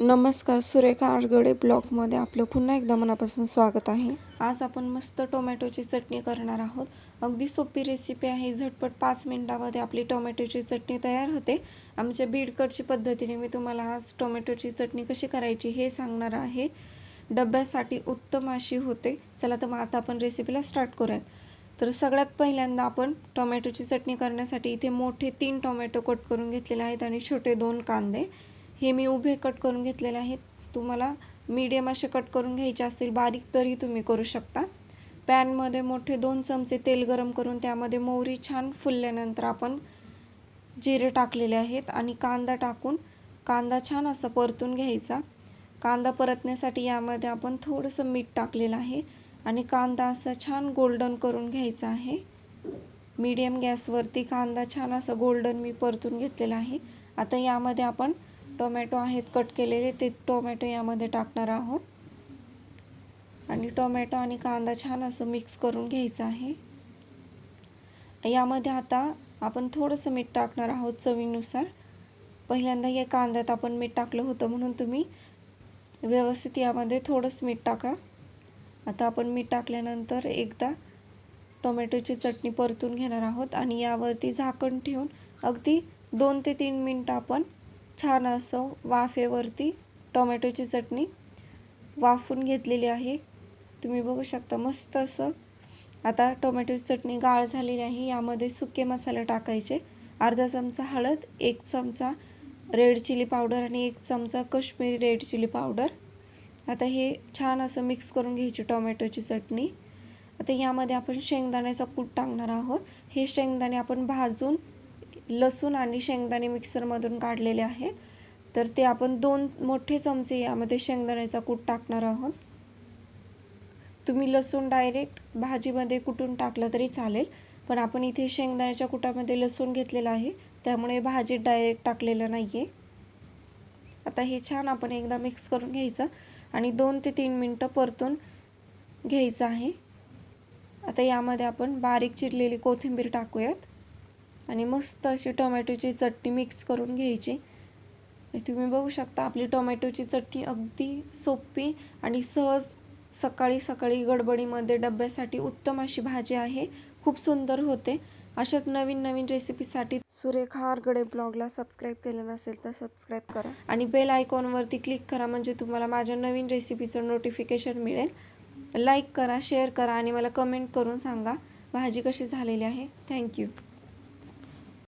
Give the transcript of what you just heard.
नमस्कार सुरेखा आडगडे ब्लॉगमध्ये आपलं पुन्हा एकदा मनापासून स्वागत आहे. आज आपण मस्त टोमॅटोची चटणी करणार आहोत. अगदी सोपी रेसिपी आहे. झटपट पाच मिनिटामध्ये आपली टोमॅटोची चटणी तयार होते. आमच्या बीडकडची पद्धतीने मी तुम्हाला आज टोमॅटोची चटणी कशी करायची हे सांगणार आहे. डब्यासाठी उत्तम अशी होते. चला तर मग आता आपण रेसिपीला स्टार्ट करूयात. तर सगळ्यात पहिल्यांदा आपण टोमॅटोची चटणी करण्यासाठी इथे मोठे तीन टोमॅटो कट करून घेतलेले आहेत आणि छोटे दोन कांदे. हे मी उभे कट करून घेतलेले आहेत. तुम्हाला मीडियम असे कट करून घ्यायचे असतील बारीक तरी तुम्ही करू शकता. पॅनमध्ये मोठे दोन चमचे तेल गरम करून त्यामध्ये मोहरी छान फुलल्यानंतर आपण जिरे टाकलेले आहेत आणि कांदा टाकून कांदा छान असा परतून घ्यायचा. कांदा परतण्यासाठी यामध्ये आपण थोडंसं मीठ टाकलेलं आहे आणि कांदा असा छान गोल्डन करून घ्यायचा आहे. मीडियम गॅसवरती कांदा छान असा गोल्डन मी परतून घेतलेला आहे. आता यामध्ये आपण टोमॅटो आहेत कट केलेले ते टोमॅटो यामध्ये टाकणार आहोत. आणि टोमॅटो आणि कांदा छान असं मिक्स करून घ्यायचं आहे. यामध्ये आता आपण थोडंसं मीठ टाकणार आहोत चवीनुसार. पहिल्यांदा या कांद्यात आपण मीठ टाकलं होतं म्हणून तुम्ही व्यवस्थित यामध्ये थोडंसं मीठ टाका. आता आपण मीठ टाकल्यानंतर एकदा टोमॅटोची चटणी परतून घेणार आहोत आणि यावरती झाकण ठेवून अगदी दोन ते तीन मिनटं आपण छान असं वाफेवरती टोमॅटोची चटणी वाफून घेतलेली आहे. तुम्ही बघू शकता मस्त असं. आता टोमॅटोची चटणी गाळ झालेली आहे. यामध्ये सुके मसाले टाकायचे. अर्धा चमचा हळद एक चमचा रेड चिली पावडर आणि एक चमचा कश्मीरी रेड चिली पावडर. आता हे छान असं मिक्स करून घ्यायची टोमॅटोची चटणी. आता यामध्ये आपण शेंगदाण्याचा कूट टाकणार आहोत. हे शेंगदाणे आपण भाजून लसूण आणि शेंगदाणे मिक्सरमधून काढलेले आहेत. तर ते आपण दोन मोठे चमचे यामध्ये शेंगदाण्याचा कूट टाकणार आहोत. तुम्ही लसूण डायरेक्ट भाजीमध्ये कुटून टाकलं तरी चालेल. पण आपण इथे शेंगदाण्याच्या कुटामध्ये लसूण घेतलेला आहे. त्यामुळे भाजीत डायरेक्ट टाकलेलं नाही आहे आता हे छान आपण एकदा मिक्स करून घ्यायचं आणि दोन ते तीन मिनटं परतून घ्यायचं आहे. आता यामध्ये आपण बारीक चिरलेली कोथिंबीर टाकूयात. आणि मस्त अशी टोमॅटोची चटणी मिक्स करून घ्यायची. तुम्ही बघू शकता आपली टोमॅटोची चटणी अगदी सोपी आणि सहज सकाळी सकाळी गडबडीमध्ये डब्यासाठी उत्तम अशी भाजी आहे. खूप सुंदर होते. अशाच नवीन नवीन रेसिपीसाठी सुरेखा आरगडे ब्लॉगला सबस्क्राईब केलं नसेल तर सबस्क्राईब करा. आणि बेल आयकॉनवरती क्लिक करा म्हणजे तुम्हाला माझ्या नवीन रेसिपीचं नोटिफिकेशन मिळेल. लाईक करा शेअर करा आणि मला कमेंट करून सांगा भाजी कशी झालेली आहे. थँक्यू